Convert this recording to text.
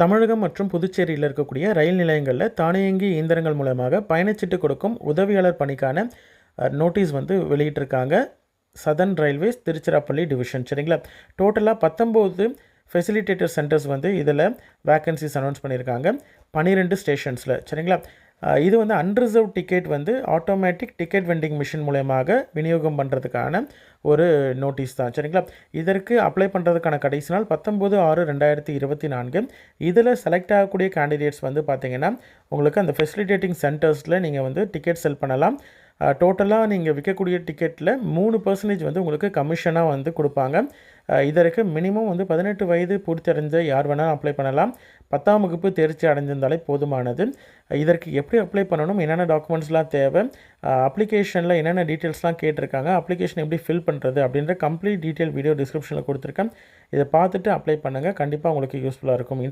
தமிழகம் மற்றும் புதுச்சேரியில் இருக்கக்கூடிய ரயில் நிலையங்களில் தானியங்கி இயந்திரங்கள் மூலமாக பயணச்சீட்டு கொடுக்கும் உதவியாளர் பணிக்கான நோட்டீஸ் வந்து வெளியிட்டிருக்காங்க. Southern railways Tiruchirappalli division. சரிங்களா? டோட்டலாக பத்தொம்போது ஃபெசிலிட்டேட்டர் சென்டர்ஸ் வந்து இதில் வேக்கன்சிஸ் அனௌன்ஸ் பண்ணியிருக்காங்க. பன்னிரெண்டு ஸ்டேஷன்ஸில் சரிங்களா? இது வந்து அன்ரிசர்வ் டிக்கெட் வந்து ஆட்டோமேட்டிக் டிக்கெட் வெண்டிங் மிஷின் மூலயமாக விநியோகம் பண்ணுறதுக்கான ஒரு நோட்டீஸ் தான். சரிங்களா? இதற்கு அப்ளை பண்ணுறதுக்கான கடைசி நாள் பத்தொம்போது ஆறு ரெண்டாயிரத்தி இருபத்தி நான்கு. இதில் செலக்ட் ஆகக்கூடிய கேண்டிடேட்ஸ் வந்து பார்த்திங்கன்னா உங்களுக்கு அந்த ஃபெசிலிட்டேட்டிங் சென்டர்ஸில் நீங்கள் வந்து டிக்கெட் செல் பண்ணலாம். டோட்டலாக நீங்கள் விற்கக்கூடிய டிக்கெட்டில் மூணு பர்சன்டேஜ் வந்து உங்களுக்கு கமிஷனாக வந்து கொடுப்பாங்க. இதற்கு மினிமம் வந்து பதினெட்டு வயது பூர்த்தடைஞ்ச யார் வேணால் அப்ளை பண்ணலாம். பத்தாம் வகுப்பு தேர்ச்சி அடைஞ்சிருந்தாலே போதுமானது. இதற்கு எப்படி அப்ளை பண்ணணும்? என்னென்ன டாக்குமெண்ட்ஸ்லாம் தேவை? அப்ளிகேஷனில் என்னென்ன டீட்டெயில்ஸ்லாம் கேட்டிருக்காங்க? அப்ளிகேஷன் எப்படி ஃபில் பண்ணுறது அப்படின்ற கம்ப்ளீட் டீட்டெயில் வீடியோ டிஸ்கிரிப்ஷனில் கொடுத்துருக்கேன். இதை பார்த்துட்டு அப்ளை பண்ணுங்கள் கண்டிப்பாக உங்களுக்கு யூஸ்ஃபுல்லாக இருக்கும்.